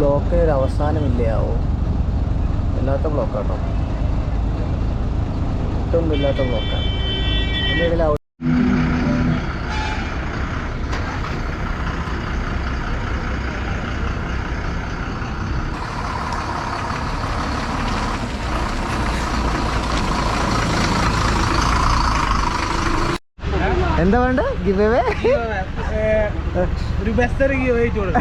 Block ഒരു അവസാനമില്ലയാവോ? ഇല്ലാത്ത ബ്ലോക്കാട്ടോ ഒട്ടും ഇല്ലാത്ത ബ്ലോക്കാണ് അതിന്റെ ഇടയിൽ എന്താ വേണ്ട ഗിവ് അവേ ഒരു ബസ് ഇറങ്ങി ചോദിച്ചോളൂ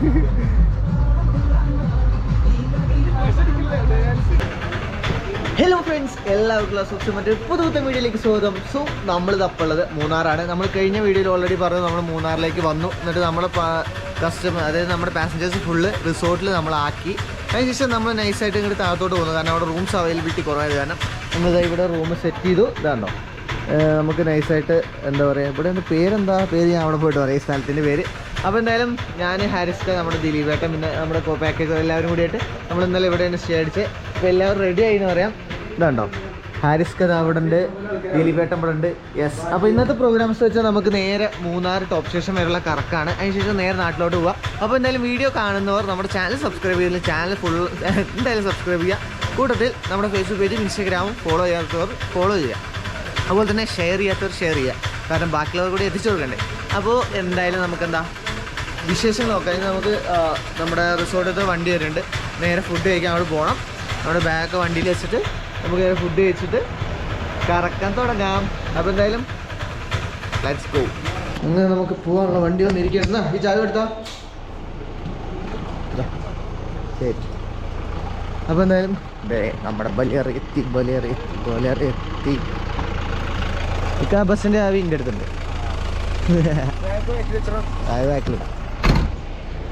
ഹലോ ഫ്രണ്ട്സ് എല്ലാവർക്കും സുഖം. മറ്റൊരു പുതുപുത്തൻ വീഡിയോയിലേക്ക് സ്വാഗതം. സോ നമ്മൾ തപ്പുള്ളത് മൂന്നാറാണ്. നമ്മൾ കഴിഞ്ഞ വീഡിയോയിൽ ഓൾറെഡി പറഞ്ഞു നമ്മൾ മൂന്നാറിലേക്ക് വന്നു. എന്നിട്ട് നമ്മൾ കസ്റ്റമർ അതായത് നമ്മുടെ പാസഞ്ചേഴ്സ് ഫുള്ള് റിസോർട്ടിൽ നമ്മളാക്കി അതിനുശേഷം നമ്മൾ നൈസായിട്ട് ഇങ്ങോട്ട് താഴത്തോട്ട് പോകുന്നു. കാരണം അവിടെ റൂംസ് അവൈലബിലിറ്റി കുറവായത് കാരണം നമ്മൾ ഇവിടെ റൂം സെറ്റ് ചെയ്തു. ഇതാണോ നമുക്ക് നൈസായിട്ട് എന്താ പറയുക ഇവിടെ പേരെന്താ? പേര് ഞാൻ അവിടെ പോയിട്ട് പറയാം. ഈ സ്ഥലത്തിന്റെ പേര്. അപ്പോൾ എന്തായാലും ഞാൻ ഹാരിസ്ക നമ്മുടെ ദിലീപ് ഏട്ടൻ പിന്നെ നമ്മുടെ പാക്കേജ് എല്ലാവരും കൂടിയിട്ട് നമ്മൾ ഇന്നലെ ഇവിടെ സ്റ്റേ അടിച്ച് അപ്പോൾ എല്ലാവരും റെഡി ആയി എന്ന് പറയാം. ഇതുണ്ടോ? ഹാരിസ് കഥ അവിടെ ഉണ്ട് ദിലീപേട്ടൻ ഇവിടെ ഉണ്ട്. യെസ് അപ്പോൾ ഇന്നത്തെ പ്രോഗ്രാംസ് വെച്ചാൽ നമുക്ക് നേരെ മൂന്നാർ ടോപ്പ് സ്റ്റേഷൻ വരെയുള്ള കറക്കാണ് അതിനുശേഷം നേരെ നാട്ടിലോട്ട് പോവാം. അപ്പോൾ എന്തായാലും വീഡിയോ കാണുന്നവർ നമ്മുടെ ചാനൽ സബ്സ്ക്രൈബ് ചെയ്തില്ല ചാനൽ ഫുൾ എന്തായാലും സബ്സ്ക്രൈബ് ചെയ്യുക കൂട്ടത്തിൽ നമ്മുടെ ഫേസ്ബുക്ക് പേജും ഇൻസ്റ്റാഗ്രാമും ഫോളോ ചെയ്യാത്തവർ ഫോളോ ചെയ്യുക. അതുപോലെ തന്നെ ഷെയർ ചെയ്യാത്തവർ ഷെയർ ചെയ്യുക. കാരണം ബാക്കിയുള്ളവർ കൂടി എത്തിച്ചു കൊടുക്കണ്ടേ. അപ്പോൾ എന്തായാലും നമുക്കെന്താ വിശേഷങ്ങൾ നോക്കാം ഇനി നമുക്ക് നമ്മുടെ റിസോർട്ടിൽ വണ്ടി വരുന്നുണ്ട്. നേരെ ഫുഡ് കഴിക്കാൻ അവിടെ പോകണം നമ്മുടെ ബാഗ് വണ്ടിയിൽ വെച്ചിട്ട് നമുക്ക് നേരെ ഫുഡ് കഴിച്ചിട്ട് കറക്കാൻ തുടങ്ങാം. അപ്പോൾ എന്തായാലും ലെറ്റ്സ് ഗോ അങ്ങനെ നമുക്ക് പോകാനുള്ള വണ്ടി വന്നിരിക്കുന്ന ഈ ചായ എടുത്താ. ശരി. അപ്പോൾ എന്തായാലും നമ്മുടെ ബലിയറി എത്തി ബലിയറി എത്തി ബലിയറി എത്തി ഇക്ക ബസ്സിന്റെ ആവി എന്റെ അടുത്തുണ്ട്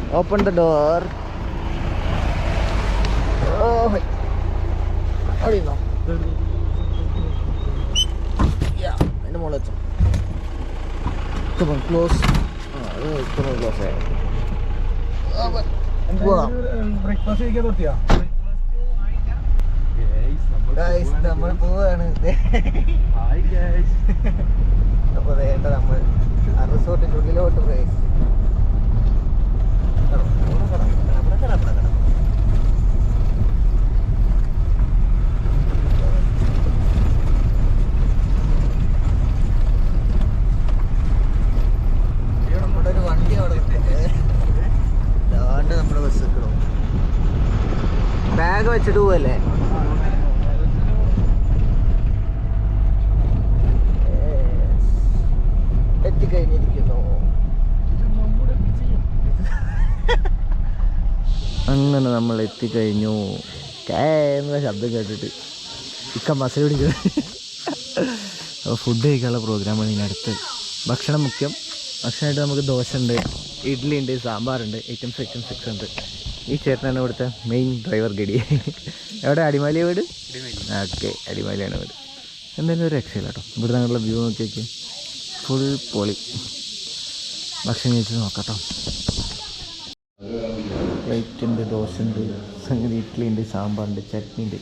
ആ ബാക്കിൽ ഓപ്പൺ ദ ഡോർ ഓ അവിടെയിരുന്നോ അതിന്റെ മുകളിൽ വെച്ചോ ക്ലോസ് ആ അത് ഇപ്പം ക്ലോസ് ആയി പോവാം ബ്രേക്ക്ഫാസ്റ്റ് കഴിക്കാൻ Guys, നമ്മൾ പോവാണ്. അപ്പൊ വേണ്ട നമ്മൾ ആ റിസോർട്ടിന്റെ ഉള്ളിലോട്ട് പോയി നമ്മുടെ ഒരു വണ്ടി അവിടെ ഇതാണ്ട് നമ്മുടെ ബസ് നിൽക്കണോ ബാഗ് വെച്ചിട്ട് പോവല്ലേ എത്തിക്കഴിഞ്ഞിരിക്കുന്നു അങ്ങനെ നമ്മൾ എത്തിക്കഴിഞ്ഞു കേ ശബ്ദം കേട്ടിട്ട്. ഇക്ക മസല പിടിക്കുന്നത് അപ്പോൾ ഫുഡ് കഴിക്കാനുള്ള പ്രോഗ്രാമാണ് ഇതിനടുത്ത് ഭക്ഷണം മുഖ്യം. ഭക്ഷണമായിട്ട് നമുക്ക് ദോശ ഉണ്ട് ഇഡ്ഡലി ഉണ്ട് സാമ്പാറുണ്ട് ഐറ്റംസ് ഐറ്റംസ് സിക്സ് ഉണ്ട്. ഈ ചേട്ടനാണ് ഇവിടുത്തെ മെയിൻ ഡ്രൈവർ ഗഡി. എവിടെ? അടിമാലി വീട്? ഓക്കെ അടിമാലിയാണ് വീട്. എന്തായാലും ഒരു രക്ഷയില്ല കേട്ടോ. ഇവിടെ നിങ്ങളുടെ വ്യൂ നോക്കി നോക്കി ഫുൾ പൊളി ഭക്ഷണം കഴിച്ച് നോക്കട്ടോ പ്ലേറ്റ് ഉണ്ട് ദോശ ഉണ്ട് സംഗതി ഇഡ്ഡലി ഉണ്ട് സാമ്പാറുണ്ട് ചട്നി ഉണ്ട്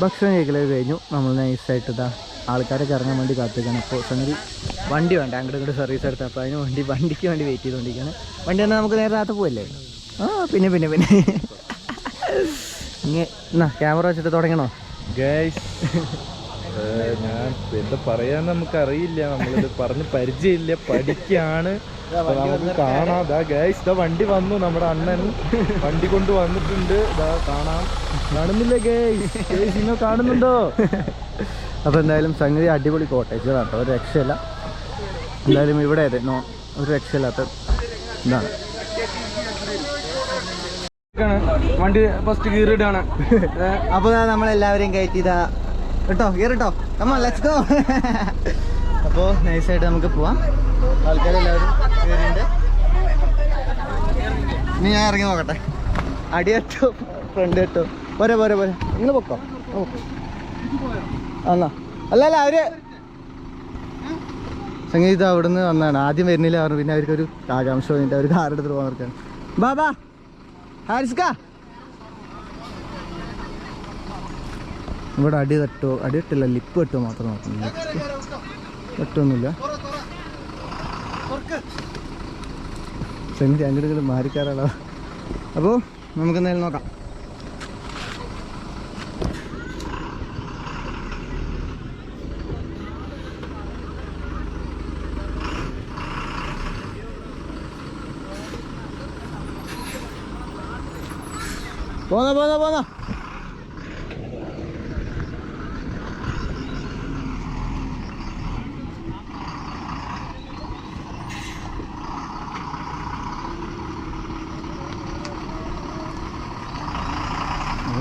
ഭക്ഷണം കഴിക്കലൊക്കെ കഴിഞ്ഞു. നമ്മൾ നൈസായിട്ട് ഇതാ ആൾക്കാരൊക്കെ ഇറങ്ങാൻ വേണ്ടി കാത്തിരിക്കണം അപ്പോൾ സംഗതി വണ്ടി വേണ്ട. അങ്ങോട്ട് ഇങ്ങോട്ട് സർവീസ് എടുത്ത് അപ്പോൾ അതിന് വണ്ടി വണ്ടിക്ക് വേണ്ടി വെയിറ്റ് ചെയ്തുകൊണ്ടിരിക്കുകയാണ്. വണ്ടി വന്നാൽ നമുക്ക് നേരെ രാത്രി പോവല്ലേ? ആ പിന്നെ പിന്നെ പിന്നെ. ഇങ്ങനെ ക്യാമറ വെച്ചിട്ട് തുടങ്ങണോ? ഗൈസ് ഞാൻ എന്താ പറയാൻ നമുക്ക് അറിയില്ല നമ്മളിത് പറഞ്ഞ് പരിചയമില്ല. പഠിക്കാണ്. നമുക്ക് കാണാം. ദാ ഗൈസ് ദാ വണ്ടി വന്നു. നമ്മുടെ അണ്ണൻ വണ്ടി കൊണ്ട് വന്നിട്ടുണ്ട്. ദാ കാണാം. കാണുന്നില്ല ഗൈസ് ഗൈസ് നിങ്ങൾ കാണുന്നുണ്ടോ? അപ്പോൾ എന്തായാലും സംഗതി അടിപൊളി കോട്ടേജ് കേട്ടോ. ഒരു രക്ഷയില്ല. എന്തായാലും ഇവിടെ അതെ. നോ ഒരു രക്ഷയില്ലാത്ത ഇതാണ്. വണ്ടി ഫസ്റ്റ് കീറിടാണ് അപ്പോൾ നമ്മളെല്ലാവരെയും കയറ്റിയതാ കേട്ടോ കേട്ടോ. അമ്മ ലെറ്റ്സ് ഗോ അപ്പോൾ നൈസായിട്ട് നമുക്ക് പോവാം. ആൾക്കാരെല്ലാവരും ഇനി ഞാൻ ഇറങ്ങി നോക്കട്ടെ. അടി അടിയട്ടോ ഫ്രണ്ട് കേട്ടോ പോരെ പോരെ പോരെ. നിങ്ങൾ പൊക്കോ എന്നാ അല്ല അല്ല അവർ സംഗീത അവിടുന്ന് വന്നതാണ്. ആദ്യം വരുന്നില്ല പറഞ്ഞു പിന്നെ അവർക്കൊരു ആകാംക്ഷ തോന്നിയിട്ട് അവർ കാർ എടുത്തിട്ട് പോകാൻ നിൽക്കുകയാണ്. ബാബാ ഹാരിസ്ക. ഇവിടെ അടി തട്ടോ അടി തട്ടില്ല ലിപ്പ് തട്ടോ മാത്രം നോക്കുന്നു ലിപ്പ് തട്ടൊന്നുമില്ല സംഗീത അങ്ങോട്ട് മാറിക്കാറാളോ അപ്പോൾ നമുക്ക് എന്തായാലും നോക്കാം. പോന്ന പോന്ന പോന്ന.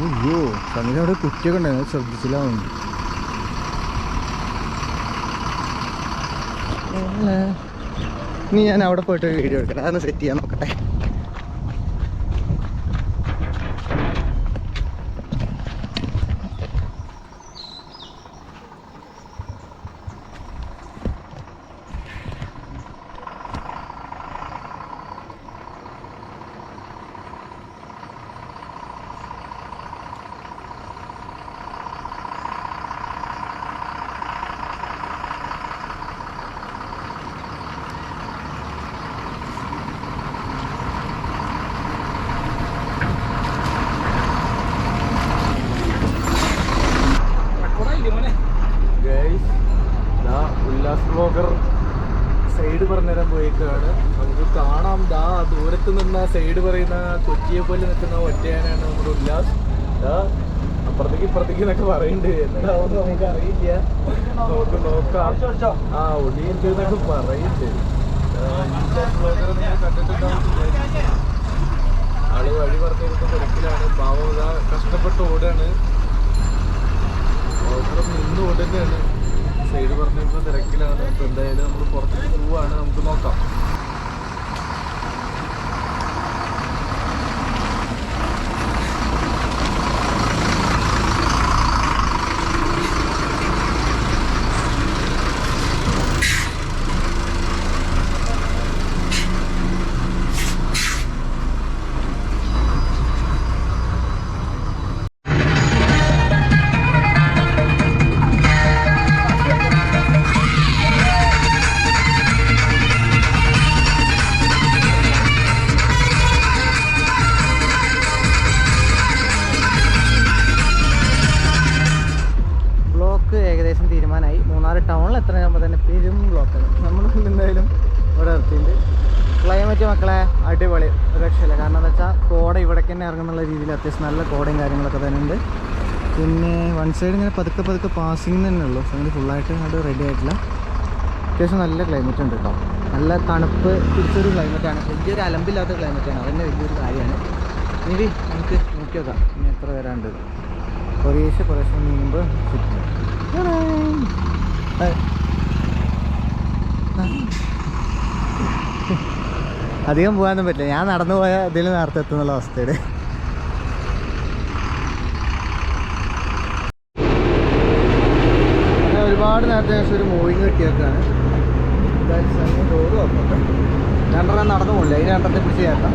അയ്യോ കണ്ണിന് അവിടെ കുറ്റിയൊക്കെ ഉണ്ടായിരുന്നു. ശ്രദ്ധിച്ചില്ല നീ ഞാൻ അവിടെ പോയിട്ട് വീഡിയോ എടുക്കണം. അതൊന്ന് സെറ്റ് ചെയ്യാൻ നോക്കട്ടെ ഗൈസ് ദാ ഉല്ലാസ് ബ്ലോഗർ സൈഡ് പറഞ്ഞുതരാൻ പോയേക്കാണ് നമുക്ക് കാണാം ദാ ദൂരത്ത് നിന്ന് പറയുന്ന കൊച്ചിയെ പോലെ നിൽക്കുന്ന ഒറ്റയാനാണ് നമ്മുടെ ഉല്ലാസ്. അപ്പുറത്തേക്ക് ഇപ്പുറത്തേക്ക് എന്നൊക്കെ പറയുന്നുണ്ട്. എന്താവും നമുക്ക് അറിയില്ല. നമുക്ക് നോക്കാം. ആ ഒടിയുണ്ട് എന്നൊക്കെ പറയുന്നുണ്ട്. ആൾ വഴി പറഞ്ഞിരുന്ന തിരക്കിലാണ്. പാവം ഇതാ കഷ്ടപ്പെട്ട് ഓടാണ് ഓട്ടം നിന്ന് ഓടുന്നതാണ് സൈഡ് പറഞ്ഞിരുന്ന തിരക്കിലാണ്. എന്തായാലും നമ്മൾ പുറത്തേക്ക് പോവാണ്. നമുക്ക് നോക്കാം. തന്നെ പെരും ബ്ലോക്കാണ് നമ്മൾ എന്തായാലും ഇവിടെ നിർത്തിയിട്ടുണ്ട്. ക്ലൈമറ്റ് മക്കളെ അടിപൊളി. രക്ഷയില്ല. കാരണം എന്താ വെച്ചാൽ കോട ഇവിടേക്ക് തന്നെ ഇറങ്ങുന്നുള്ള രീതിയിൽ അത്യാവശ്യം നല്ല കോടയും കാര്യങ്ങളൊക്കെ തന്നെ ഉണ്ട്. പിന്നെ വൺ സൈഡ് ഇങ്ങനെ പതുക്കെ പതുക്കെ പാസിങ് തന്നെ ഉള്ളൂ. അങ്ങനെ ഫുള്ളായിട്ട് അങ്ങോട്ട് റെഡി ആയിട്ടില്ല. അത്യാവശ്യം നല്ല ക്ലൈമറ്റ് ഉണ്ട് കേട്ടോ നല്ല തണുപ്പ് പിടിച്ചൊരു ക്ലൈമറ്റാണ് വലിയൊരു അലമ്പില്ലാത്ത ക്ലൈമറ്റാണ് അതന്നെ വലിയൊരു കാര്യമാണ്. ഇനി നമുക്ക് നോക്കി നോക്കാം. ഇനി എത്ര വരാണ്ട് കുറേശ്ശെ കുറേശ്ശെ നീങ്ങുമ്പോൾ അധികം പോകാനൊന്നും പറ്റില്ല. ഞാൻ നടന്നു പോയ ഇതിൽ നേരത്തെ എത്തുന്നുള്ള അവസ്ഥയുടെ. ഞാൻ ഒരുപാട് നേരത്തെ ശേഷം ഒരു മൂവിങ് കിട്ടിയേക്കാണ്. ഡോറ് രണ്ടെണ്ണം നടന്നു പോകില്ല അതിന് രണ്ടെണ്ണത്തെ പിടിച്ച് ചേർക്കാം.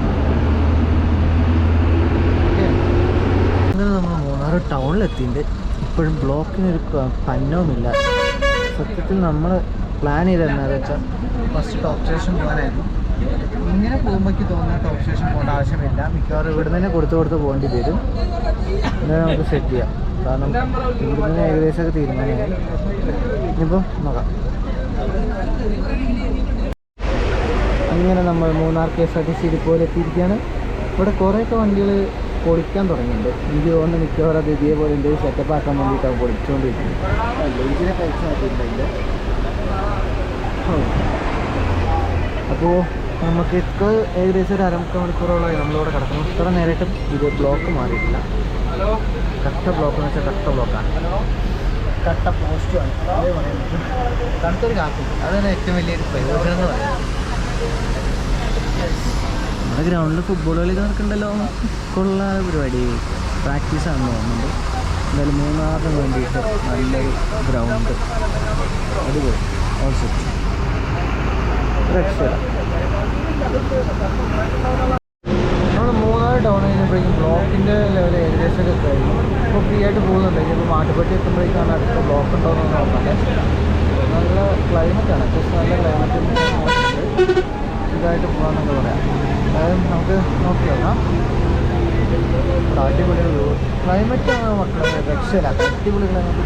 അങ്ങനെ നമ്മൾ മൂന്നാർ ടൗണിലെത്തിയിട്ടുണ്ട്. ഇപ്പോഴും ബ്ലോക്കിനൊരു പന്നവുമില്ല സത്യത്തിൽ നമ്മൾ പ്ലാൻ ചെയ്തത് എന്താണെന്ന് വെച്ചാൽ ഫസ്റ്റ് ടോപ്പ് സ്റ്റേഷൻ പോകാനായിരുന്നു. ഇങ്ങനെ പോകുമ്പോഴേക്ക് തോന്നുന്ന ടോപ്പ് സ്റ്റേഷൻ പോകേണ്ട ആവശ്യമില്ല. മിക്കവാറും ഇവിടെ തന്നെ കൊടുത്ത് കൊടുത്ത് പോകേണ്ടി വരും. എന്നാൽ നമുക്ക് സെറ്റ് ചെയ്യാം. കാരണം ഇവിടെ നിന്ന് ഏകദേശമൊക്കെ തീരുമാനമായി. ഇനിയിപ്പോൾ നോക്കാം. അങ്ങനെ നമ്മൾ Munnar K S R T C ഇതുപോലെ എത്തിയിരിക്കുകയാണ്. ഇവിടെ കുറേയൊക്കെ വണ്ടികൾ പൊളിക്കാൻ തുടങ്ങിയിട്ടുണ്ട്. എനിക്ക് തോന്നുന്നു മിക്കവാറും അത് ഇതേപോലെ എന്തെങ്കിലും സെറ്റപ്പ് ആക്കാൻ വേണ്ടിയിട്ടാണ് പൊളിച്ചുകൊണ്ടിരിക്കുന്നത്. ഇതിനെ കഴിച്ചു മാറ്റിയിട്ടുണ്ടെങ്കിൽ അപ്പോൾ നമുക്ക് ഇപ്പോൾ ഏകദേശം ഒരു അരമുക്കാൽ മണിക്കൂറോളമായി നമ്മളിവിടെ കിടക്കുന്നു. ഇത്ര നേരിട്ടും ഇത് ബ്ലോക്ക് മാറിയിട്ടില്ല. കട്ട ബ്ലോക്ക് എന്ന് വെച്ചാൽ കട്ട ബ്ലോക്കാണ് കട്ട പോസ്റ്റുമാണ് അതേ പറയാൻ പറ്റും. കാറ്റുണ്ട് അതാണ് ഏറ്റവും വലിയൊരു പ്രയോജനം എന്ന് പറയുന്നത്. നമ്മുടെ ഗ്രൗണ്ടിൽ ഫുട്ബോൾ കളി നടക്കണ്ടല്ലോ? കൊള്ള പരിപാടി. പ്രാക്ടീസ് ആണ് തോന്നുന്നുണ്ട്. എന്തായാലും മൂന്നാറിന് വേണ്ടിയിട്ട് നല്ലൊരു ഗ്രൗണ്ട് അടിപൊളി. നമ്മൾ മൂന്നാറ് ടൗൺ കഴിഞ്ഞപ്പോഴേക്കും ബ്ലോക്കിന്റെ ലെവൽ ഏകദേശമൊക്കെ കഴിഞ്ഞു. ഇപ്പോൾ ഫ്രീ ആയിട്ട് പോകുന്നുണ്ട്. ഇപ്പോൾ മാട്ടുപെട്ടി എത്തുമ്പോഴേക്കാണ് അടുത്ത ബ്ലോക്ക് ഉണ്ടോയെന്ന് നോക്കട്ടെ. നല്ല ക്ലൈമറ്റാണ് അത്യാവശ്യം നല്ല ക്ലൈമറ്റ് ഇതായിട്ട് പോകാമെന്നൊക്കെ പറയാം. അതായത് നമുക്ക് നോക്കി നോക്കാം. അടിപൊളി ക്ലൈമറ്റാണ് മക്കളെ. രക്ഷയില്ല. അടിപൊളി ക്ലൈമറ്റ്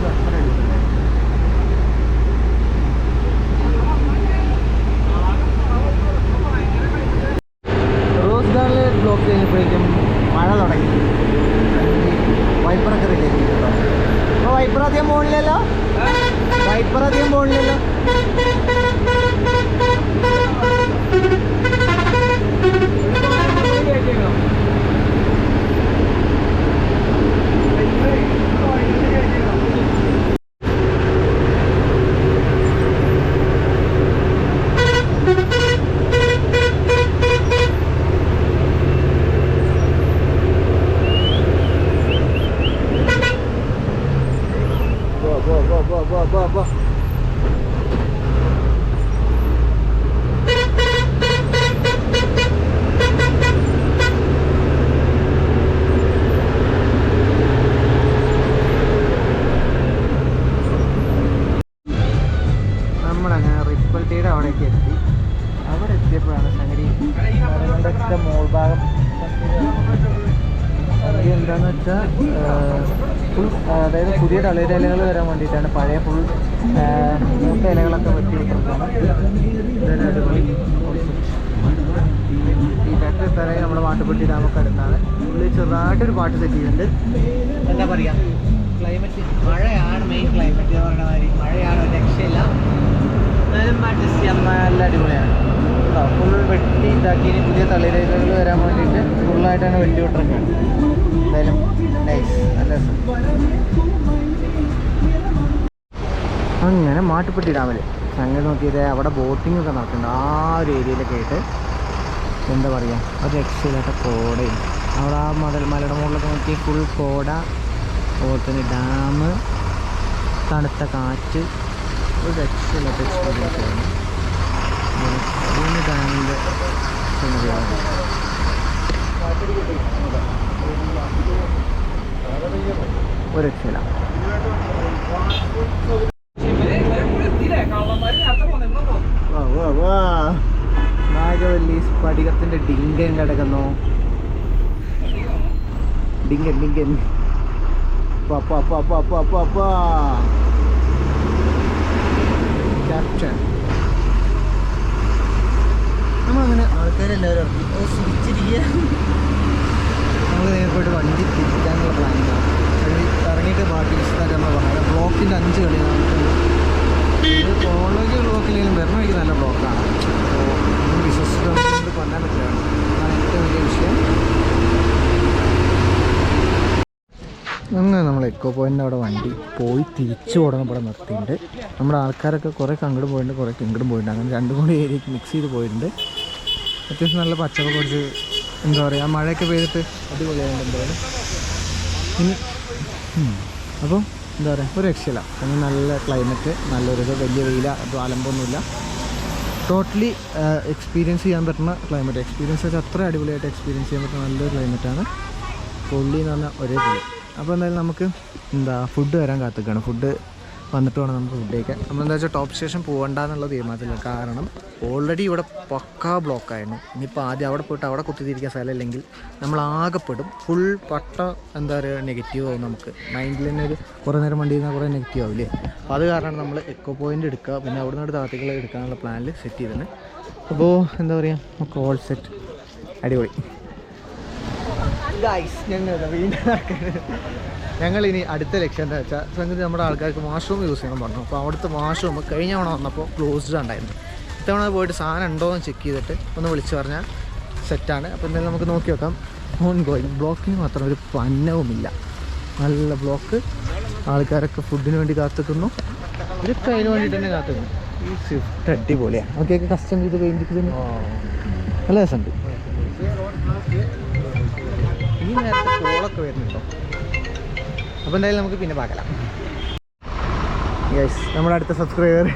വെച്ചാൽ ഫുൾ അതായത് പുതിയ തളിരിലകൾ വരാൻ വേണ്ടിയിട്ടാണ് പഴയ ഫുൾ മൂത്ത ഇലകളൊക്കെ വെട്ടി വിട്ടിട്ടാണ് ഈ ഫാക്ടറി സ്ഥലം നമ്മുടെ മാട്ടുപ്പെട്ടി ഡാമൊക്കെ അടുത്താണ്. ഉള്ളിൽ ചെറുതായിട്ടൊരു പാട്ട് സെറ്റ് ചെയ്തിട്ടുണ്ട്. എന്താ പറയുക ക്ലൈമറ്റ് മഴയാണ് മെയിൻ ക്ലൈമറ്റ് എന്ന് പറയുന്ന മാതിരി. മഴയാണ് രക്ഷയില്ല. എന്നാലും അഡ്ജസ്റ്റ് ചെയ്യാൻ നല്ല അടിപൊളിയാണ്. ഫുൾ വെട്ടി ഇതാക്കി പുതിയ തളിരകൾ വരാൻ വേണ്ടിയിട്ട് ഫുള്ളായിട്ടാണ് വെട്ടി വിട്ടിറക്കാണ് എന്തായാലും നൈസ് നല്ല അങ്ങനെ മാട്ടുപ്പെട്ടി ഡാമിൽ അങ്ങനെ നോക്കിയത് അവിടെ ബോട്ടിംഗ് ഒക്കെ നടക്കുന്നുണ്ട്. ആ ഒരു ഏരിയയിലൊക്കെ ആയിട്ട് എന്താ പറയുക ഒരു രക്ഷയില്ലാത്ത കോടയും. അവിടെ ആ മടൽ മലയുടെ മുകളിലൊക്കെ നോക്കി ഫുൾ കോട അതുപോലെ തന്നെ ഡാം തണുത്ത കാറ്റ് ഒരു രക്ഷയില്ലാത്ത എക്സ്പീരിയൻസ് മൂന്ന് ഡാമിന്റെ ഒരു രക്ഷയില്ല. നാഗവല്ലി സ്ഫടികത്തിന്റെ ഡിങ്കൻ കിടക്കുന്നു ഡിങ്കൻ ഡിങ്കൻ പാ, പാ, പാ, പാ. Captain. നമ്മളങ്ങനെ ആൾക്കാരെല്ലാവരും ഇറങ്ങി ഓ സുഖിച്ചിരിക്കുക വണ്ടി തിരിക്കാനുള്ള പ്ലാനിലാണ് ഇറങ്ങിയിട്ട് ബാക്കി വിശദമായിട്ട് പറയാം. ബ്ലോക്കിന്റെ അഞ്ച് കളി ഫോണിലേക്ക് ബ്ലോക്കില്ലെങ്കിലും വരണ വഴിക്ക് നല്ല ബ്ലോക്കാണ്. അപ്പോൾ വിശ്വസിച്ചത് നമുക്ക് കൊല്ലാൻ പറ്റില്ല. അതാണ് ഏറ്റവും വലിയ വിഷയം. അങ്ങനെ നമ്മൾ എക്കോ പോയിന്റെ അവിടെ വണ്ടി പോയി തിരിച്ചു ഓടണം ഇവിടെ നിർത്തിയിട്ടുണ്ട്. നമ്മുടെ ആൾക്കാരൊക്കെ കുറേ അങ്ങോട്ടും പോയിട്ടുണ്ട് കുറേ ഇങ്ങോട്ടും പോയിട്ടുണ്ട്. അങ്ങനെ രണ്ടും കൂടി ഏരിയക്ക് മിക്സ് ചെയ്ത് പോയിട്ടുണ്ട്. അത്യാവശ്യം നല്ല പച്ചപ്പ് കുറച്ച് എന്താ പറയുക മഴയൊക്കെ പെയ്തിട്ട് അടിപൊളിയായിട്ട് എന്തായാലും. അപ്പോൾ എന്താ പറയുക ഒരു രക്ഷയില്ല. അങ്ങനെ നല്ല ക്ലൈമറ്റ് നല്ലൊരു വലിയ വെയില അതും അലമ്പൊന്നുമില്ല ടോട്ടലി എക്സ്പീരിയൻസ് ചെയ്യാൻ പറ്റുന്ന ക്ലൈമറ്റ് എക്സ്പീരിയൻസ് വെച്ചാൽ അത്ര അടിപൊളിയായിട്ട് എക്സ്പീരിയൻസ് ചെയ്യാൻ പറ്റുന്ന നല്ലൊരു ക്ലൈമറ്റാണ് പൊള്ളി എന്ന് പറഞ്ഞാൽ ഒരേ പൊള്ളി അപ്പോൾ എന്തായാലും നമുക്ക് എന്താ ഫുഡ് വരാൻ കാത്തിക്കാണ്. ഫുഡ് വന്നിട്ട് വേണം നമുക്ക് ഫുഡ് കഴിക്കാൻ. നമ്മളെന്താ വെച്ചാൽ ടോപ്പ് സ്റ്റേഷൻ പോകണ്ട എന്നുള്ള തീരുമാനത്തില്ല കാരണം ഓൾറെഡി ഇവിടെ പക്കാ ബ്ലോക്കായിരുന്നു ഇനിയിപ്പോൾ ആദ്യം അവിടെ പോയിട്ട് അവിടെ കുത്തിത്തിരിക്കാൻ സ്ഥലമില്ലെങ്കിൽ നമ്മൾ ആകെപ്പെടും. ഫുൾ പട്ട എന്താ പറയുക നെഗറ്റീവ് ആവും നമുക്ക്. മൈൻഡിൽ തന്നെ ഒരു കുറേ നേരം വണ്ടി ഇരുന്നാൽ കുറേ നെഗറ്റീവ് ആവില്ലേ അപ്പോൾ അത് കാരണമാണ് നമ്മൾ എക്കോ പോയിന്റ് എടുക്കുക. പിന്നെ അവിടെ നിന്ന് താത്തികൾ എടുക്കാനുള്ള പ്ലാനിൽ സെറ്റ് ചെയ്തത് അപ്പോൾ എന്താ പറയുക നമുക്ക് ഓൾ സെറ്റ് അടിപൊളി. ഗൈസ് ഞങ്ങൾ ഇനി അടുത്ത ലക്ഷ്യം എന്താ വെച്ചാൽ സംഗതി നമ്മുടെ ആൾക്കാർക്ക് വാഷ്റൂം യൂസ് ചെയ്യണം പറഞ്ഞു. അപ്പോൾ അവിടുത്തെ വാഷ്റൂം കഴിഞ്ഞ തവണ വന്നപ്പോൾ ക്ലോസ്ഡ് ഉണ്ടായിരുന്നു. ഇത്തവണ പോയിട്ട് സാധനം ഉണ്ടോ എന്ന് ചെക്ക് ചെയ്തിട്ട് ഒന്ന് വിളിച്ച് പറഞ്ഞാൽ സെറ്റാണ് അപ്പോൾ എന്തായാലും നമുക്ക് നോക്കി വെക്കാം. ഓൺ ഗോയിങ് ബ്ലോക്കിന് മാത്രം ഒരു പന്നവുമില്ല. നല്ല ബ്ലോക്ക് ആൾക്കാരൊക്കെ ഫുഡിന് വേണ്ടി കാത്തുക്കുന്നു. ഇതൊക്കെ അതിന് വേണ്ടിയിട്ട് തന്നെ കാത്തുക്കുന്നു. ഈ സ്വിഫ്റ്റ് അടിപൊളിയാണ് ഓക്കെ കസ്റ്റം ചെയ്ത് കഴിഞ്ഞിട്ട് നല്ല രസമുണ്ട്. ഈ നേരത്തെ കോളൊക്കെ വരുന്നുണ്ടോ? അപ്പോൾ എന്തായാലും നമുക്ക് പിന്നെ പാകലാം യെസ് നമ്മുടെ അടുത്ത സബ്സ്ക്രൈബർ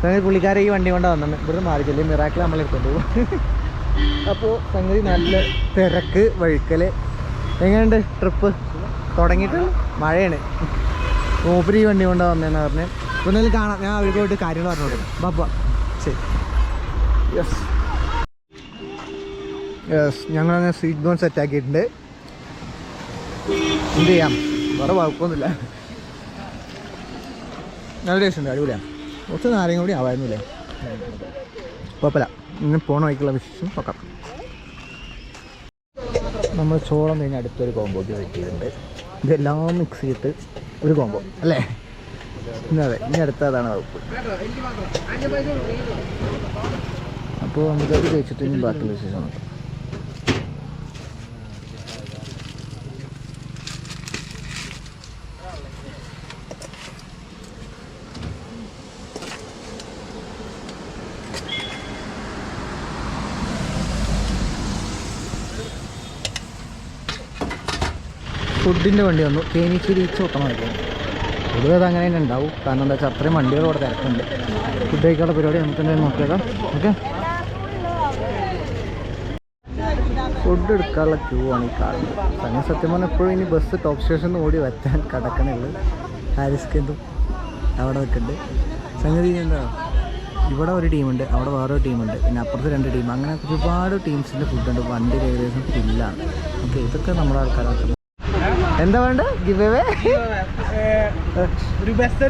സംഗതി പുള്ളിക്കാരെ ഈ വണ്ടി കൊണ്ടാണ് വന്നത് ഇവിടെ മാറിച്ചില്ലേ മിറാക്കിൾ നമ്മളെ പോകും അപ്പോൾ സംഗതി നല്ല തിരക്ക് വഴുക്കൽ എങ്ങനെയുണ്ട് ട്രിപ്പ്? തുടങ്ങിയിട്ട് മഴയാണ്. ഓപ്പർ ഈ വണ്ടി കൊണ്ടാണ് വന്നതെന്ന് പറഞ്ഞ്. എന്തായാലും കാണാം. ഞാൻ അവർക്ക് പോയിട്ട് കാര്യങ്ങൾ പറഞ്ഞു കൊടുക്കാം ബാപ്പ ശരി. യെസ് യെസ് ഞങ്ങളങ്ങനെ സ്വീറ്റ് ബോൺ സെറ്റാക്കിയിട്ടുണ്ട് എന്ത് ചെയ്യാം? വേറെ കുഴപ്പമൊന്നുമില്ല. നല്ല ടേസ്റ്റ് ഉണ്ട് അടിപൊളിയാണ് കുറച്ച് നാരങ്ങ കൂടി ആവായിരുന്നില്ലേ? കുഴപ്പമില്ല. ഇന്ന് പോണ വഴിക്കുള്ള വിശേഷം നോക്കാം. നമ്മൾ ചോളം കഴിഞ്ഞ് അടുത്തൊരു കോമ്പോക്ക് വെച്ചിട്ടുണ്ട്. ഇതെല്ലാം മിക്സ് ചെയ്തിട്ട് ഒരു കോമ്പോ അല്ലേ? അതെ ഇനി അടുത്ത അതാണ് വകുപ്പ്. അപ്പോൾ നമുക്കത് കഴിച്ചിട്ട് ഇനി ബാക്കിയുള്ള വിശേഷം നോക്കാം. ഫുഡിന്റെ വണ്ടി വന്നു. തേനീച്ച ചോട്ടണം ഒത്തമായിരിക്കും പൊതുവെ അത് അങ്ങനെ തന്നെ ഉണ്ടാവും. കാരണം എന്താ വെച്ചാൽ അത്രയും വണ്ടികൾ ഇവിടെ തിരക്കുണ്ട്. ഫുഡ് കഴിക്കാനുള്ള പരിപാടി നമുക്ക് തന്നെ നോക്കിയേക്കാം. ഓക്കെ ഫുഡ് എടുക്കാനുള്ള ക്യൂ ആണ് ഈ കാണുന്നത്. തന്നെ സത്യം പറഞ്ഞാൽ എപ്പോഴും ഇനി ബസ് ടോപ്പ് സ്റ്റേഷനിൽ ഓടി വറ്റാൻ കിടക്കണുള്ളൂ. ഹാരിസ് കെന്തും അവിടെ നിൽക്കുന്നുണ്ട്. സംഗതി എന്താ? ഇവിടെ ഒരു ടീമുണ്ട് അവിടെ വേറൊരു ടീമുണ്ട് പിന്നെ അപ്പുറത്ത് രണ്ട് ടീം അങ്ങനെ ഒരുപാട് ടീംസിന്റെ ഫുഡുണ്ട് വണ്ടി ഏകദേശം ഫില്ലാണ് ഓക്കെ ഇതൊക്കെ നമ്മുടെ ആൾക്കാരാണ്. എന്താ വേണ്ട ഗിവ് അവേ ഒരു ബെസ്റ്റ്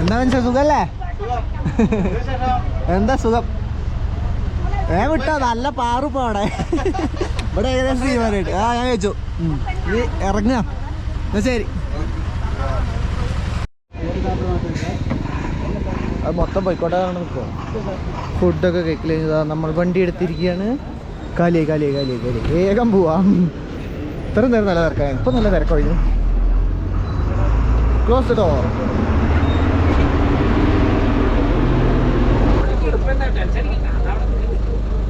എന്താ മനസ്സിലാ സുഖല്ലേ? എന്താ സുഖം? ഏ വിട്ടോ നല്ല പാറുപ്പോ അവിടെ. ഇവിടെ ഏകദേശം തീരുമാനമായിട്ട് ആ ഞാൻ കഴിച്ചു നീ ഇറങ്ങാം. എന്നാ ശരി. അത് മൊത്തം പോയിക്കോട്ടെ നിൽക്കുമോ ഫുഡൊക്കെ കഴിക്കില്ല നമ്മൾ വണ്ടി എടുത്തിരിക്കുകയാണ്. കാലിയായി കലി കലി കാലി വേഗം പോവാം. ഇത്രയും നേരം നല്ല തിരക്കാണ് ഇപ്പം നല്ല തിരക്കൊഴിഞ്ഞു. ക്ലോസ് ഡോർ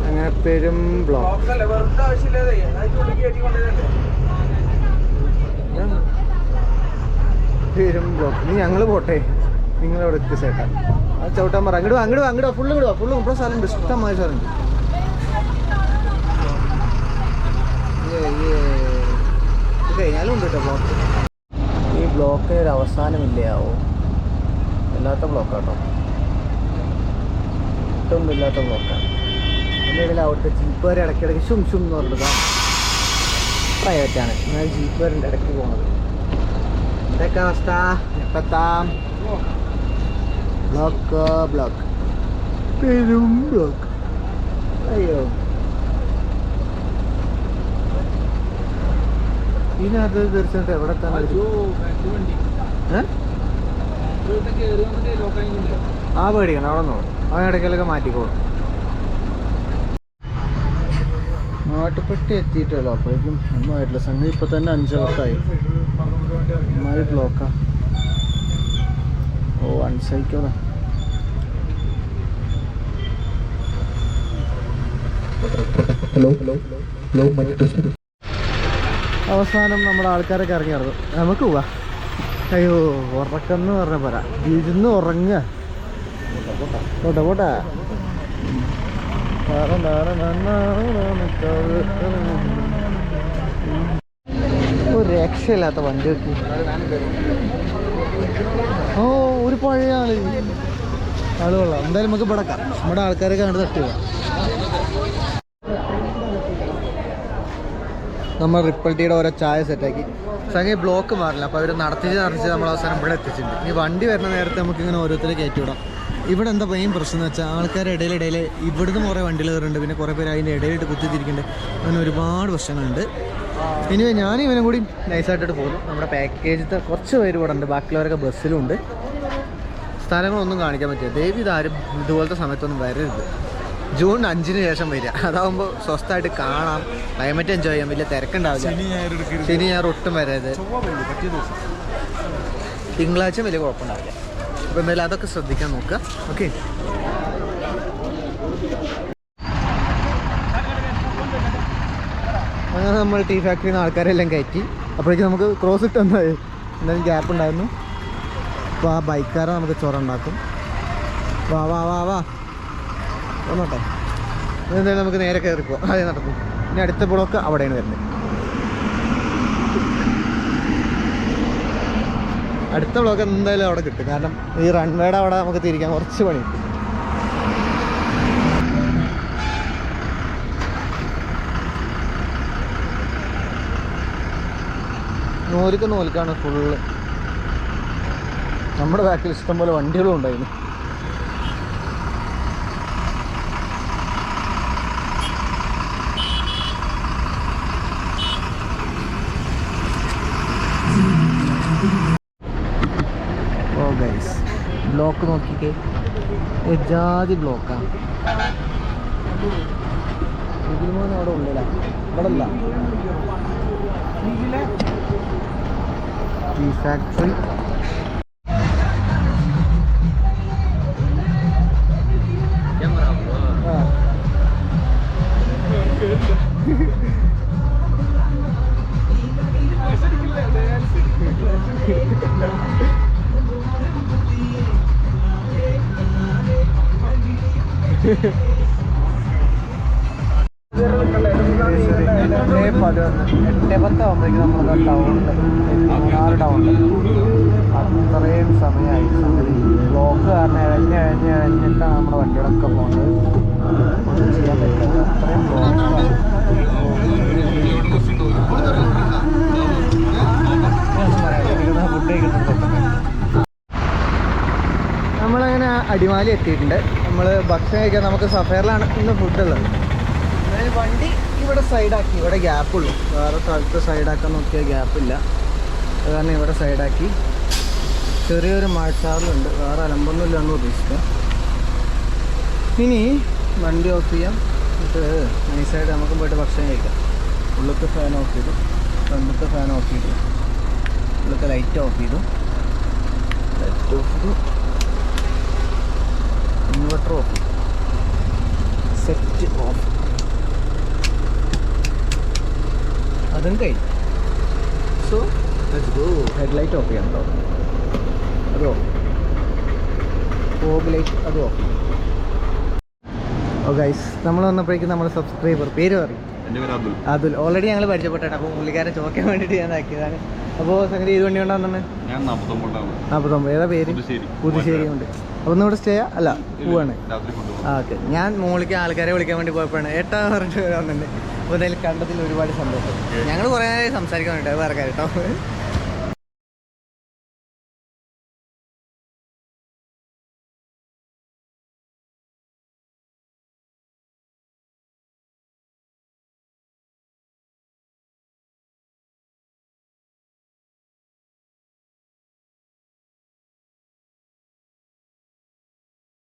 അങ്ങനെ പെരും പെരും ബ്ലോക്ക് ഇനി ഞങ്ങൾ പോട്ടെ. നിങ്ങളവിടെ എത്തി ചേട്ടാ ആ ചവിട്ടാൻ പറ. അങ്ങോട്ട് അങ്ങോട്ട് അങ്ങോട്ട് ഫുള്ള് ഇടുക ഫുള്ള് ഇപ്പോൾ സ്ഥലമുണ്ട്. ഇഷ്ടമായ സ്ഥലമുണ്ട്. ഇത് കഴിഞ്ഞാലും ഉണ്ട് കേട്ടോ ബ്ലോക്ക് ഈ ബ്ലോക്ക് ഒരു അവസാനമില്ലയാവോ ഇല്ലാത്ത ബ്ലോക്കാട്ടോ. ഒട്ടും ഇല്ലാത്ത ബ്ലോക്കാണ്. അതിന്റെ ഇടയിൽ അവിടുത്തെ ജീപ്പുകാർ ഇടയ്ക്കിടയ്ക്ക് ഷും ഷും എന്ന് പറഞ്ഞത് പ്രൈവറ്റാണ് എന്നാൽ ജീപ്പുകാരുണ്ട് ഇടയ്ക്ക് പോകുന്നത് എന്തൊക്കെ അവസ്ഥ? എപ്പത്താം? Block block. പെരും ബ്ലോക്ക്. അയ്യോ. ഇതിനകത്ത് തീർച്ചയായിട്ടും എവിടെ തന്നെ ആ പേടിക്കണം അവിടെ നോക്കും അവൻ ഇടയ്ക്കലൊക്കെ മാറ്റിക്കോളും. നാട്ടുപെട്ടി എത്തിയിട്ടല്ലോ അപ്പോഴേക്കും ഒന്നും ആയിട്ടില്ല. സംഗതി ഇപ്പൊ തന്നെ അഞ്ച് വർഷമായി. അമ്മായി ബ്ലോക്കാ ഓ അൺസൈക്കോളാ. ഹലോ ഹലോ ഹലോ അവസാനം നമ്മുടെ ആൾക്കാരൊക്കെ ഇറങ്ങി ഇറങ്ങും നമുക്ക് പോവാ. അയ്യോ ഉറക്കെന്ന് പറഞ്ഞ പോരാ. ഇരുന്ന് ഉറങ്ങുക. പോട്ടെ പോട്ടെ. ഒരു രക്ഷയില്ലാത്ത വണ്ടി വെക്കി ഓ ഒരു പഴയ ആൾ. ആൾ കൊള്ളാം. എന്തായാലും നമുക്ക് പടക്കാം നമ്മുടെ ആൾക്കാരൊക്കെ കണ്ട് തട്ടി നമ്മൾ റിപ്പിൾ ടീയുടെ ഓരോ ചായ സെറ്റാക്കി സംഗതി ബ്ലോക്ക് മാറില്ല. അപ്പോൾ അവർ നടത്തിച്ച് നടത്തിച്ച് നമ്മൾ അവസാനം ഇവിടെ എത്തിച്ചിട്ടുണ്ട്. ഈ വണ്ടി വരുന്ന നേരത്തെ നമുക്ക് ഇങ്ങനെ ഓരോരുത്തരെ കയറ്റി വിടാം. ഇവിടെ എന്താ മെയിൻ പ്രശ്നം എന്ന് വെച്ചാൽ ആൾക്കാരുടെ ഇടയിലിടയിൽ ഇവിടുന്ന് കുറേ വണ്ടികൾ കയറുന്നുണ്ട്. പിന്നെ കുറേ പേര് അതിന്റെ ഇടയിലിട്ട് കുത്തിത്തിരിക്കുന്നുണ്ട്. അങ്ങനെ ഒരുപാട് പ്രശ്നങ്ങളുണ്ട്. ഇനി ഞാനും ഇവനും കൂടി നൈസായിട്ടിട്ട് പോകുന്നു. നമ്മുടെ പാക്കേജിലത്തെ കുറച്ച് പേര് ഇവിടെ ഉണ്ട്. ബാക്കിയുള്ളവരൊക്കെ ബസ്സിലുണ്ട് സ്ഥലങ്ങളൊന്നും കാണിക്കാൻ പറ്റില്ല. ദേവി ഇതാരും ഇതുപോലത്തെ സമയത്തൊന്നും വരരുത്. ജൂൺ അഞ്ചിന് ശേഷം വരിക. അതാവുമ്പോൾ സ്വസ്ഥമായിട്ട് കാണാം. ക്ലൈമറ്റ് എൻജോയ് ചെയ്യാം വലിയ തിരക്കുണ്ടാവില്ല. ശനി ഞാൻ ഒട്ടും വരരുത്. തിങ്കളാഴ്ച വലിയ കുഴപ്പമുണ്ടാവില്ല. അപ്പോൾ എന്തായാലും അതൊക്കെ ശ്രദ്ധിക്കാൻ നോക്കുക. ഓക്കെ. അങ്ങനെ നമ്മൾ ടീ ഫാക്ടറിയിൽ നിന്ന് ആൾക്കാരെല്ലാം കയറ്റി. അപ്പോഴേക്കും നമുക്ക് ക്രോസ് ഇട്ട് വന്നത് എന്തായാലും ഗ്യാപ്പ് ഉണ്ടായിരുന്നു. അപ്പോൾ ആ ബൈക്കാരെ നമുക്ക് ചൊറുണ്ടാക്കും വാ വാ വാ വാ. ഒന്നോട്ടെ എന്തായാലും നമുക്ക് നേരെ കയറി പോവാം. അതേ നടക്കും. ഇനി അടുത്ത ബ്ലോക്ക് അവിടെയാണ് വരുന്നത്. അടുത്ത ബ്ലോക്ക് എന്തായാലും അവിടെ കിട്ടും. കാരണം ഈ റൺവേയുടെ അവിടെ നമുക്ക് തിരിക്കാൻ കുറച്ച് പണി. നൂലിക്ക് നൂലിക്കാണ് ഫുള്ള് നമ്മുടെ ബാക്കിൽ ഇഷ്ടംപോലെ വണ്ടികളും ഉണ്ടായിരുന്നു ഓ ഗൈസ് നോക്കിക്കേ ഏ, ജാതി ബ്ലോക്കാണ് ഇതിൽ അവിടെ ഉള്ളില്ല ഇവിടെ അല്ല ടീ ഫാക്ടറി ആ. എട്ട് പത്ത് ആകുമ്പോഴേക്കും നമ്മൾ ടൗണിൽ മൂന്നാർ ടൗണിൽ അത്രയും സമയമായി സംഗതി ബ്ലോക്ക് കാരണം ഇഴഞ്ഞ് ഇഴഞ്ഞ് ഇഴഞ്ഞിട്ടാണ് നമ്മുടെ വണ്ടികളൊക്കെ പോകുന്നത് ഒന്നും ചെയ്യാൻ പറ്റില്ല അത്രയും ബ്ലോക്കാണ് ഫുഡ് കഴിക്കുന്നുണ്ട് അടിമാലി എത്തിയിട്ടുണ്ട്. നമ്മൾ ഭക്ഷണം കഴിക്കാൻ നമുക്ക് സഫേറിലാണ് ഇന്ന് ഫുഡ് ഉള്ളത്. അതായത് വണ്ടി ഇവിടെ സൈഡാക്കി ഇവിടെ ഗ്യാപ്പുള്ളൂ വേറെ സ്ഥലത്ത് സൈഡാക്കാൻ നോക്കിയാൽ ഗ്യാപ്പില്ല അത് കാരണം ഇവിടെ സൈഡാക്കി ചെറിയൊരു മഴച്ചാറിലുണ്ട് വേറെ അലമ്പൊന്നുമില്ല എന്ന് പ്രതീക്ഷിക്കാം ഇനി വണ്ടി ഓഫ് ചെയ്യാം. എന്നിട്ട് നൈസായിട്ട് നമുക്ക് പോയിട്ട് ഭക്ഷണം കഴിക്കാം. ഉള്ളത്തെ ഫാൻ ഓഫ് ചെയ്തു. ഫ്രണ്ടത്തെ ഫാൻ ഓഫ് ചെയ്തു. ഉള്ളത്തെ ലൈറ്റ് ഓഫ് ചെയ്തു. ലൈറ്റ് ഓഫ് ചെയ്തു. Inverter off. Set off. അതും കഴിഞ്ഞു. സോ ഹെഡ്ലൈറ്റ് ഓഫ് ചെയ്യാം കേട്ടോ അത് ഓഫ്. ഫോഗ് ലൈറ്റ് അത് ഓഫ്. ഓ ഗൈസ് നമ്മൾ വന്നപ്പോഴേക്കും നമ്മുടെ സബ്സ്ക്രൈബർ പേര് പറയും. അതുൽ ഓൾറെഡി ഞങ്ങൾ പരിചയപ്പെട്ടാണ് അപ്പോൾ പുള്ളിക്കാരെ ചോക്കാൻ വേണ്ടിയിട്ട് ഞാൻ ആക്കിയതാണ്. അപ്പോൾ സംഗതി ഇത് വണ്ടി. കൊണ്ടാണ് നാൽപ്പത്തൊമ്പത് ഏതാ പേര്? പുതുശ്ശേരി. ഉണ്ട് ഒന്ന് ഇവിടെ സ്റ്റേ അല്ല പോവാണ്. ആ ഓക്കെ. ഞാൻ മോളിക്ക് ആൾക്കാരെ വിളിക്കാൻ വേണ്ടി പോയപ്പോഴാണ്. ഏട്ടാ പറഞ്ഞിട്ട് വന്നിട്ടുണ്ട്. അപ്പോൾ എന്തായാലും കണ്ടതിൽ ഒരുപാട് സന്തോഷം. ഞങ്ങൾ കുറേ നേരം സംസാരിക്കാൻ വേണ്ടി വേറെ കാര്യം കേട്ടോ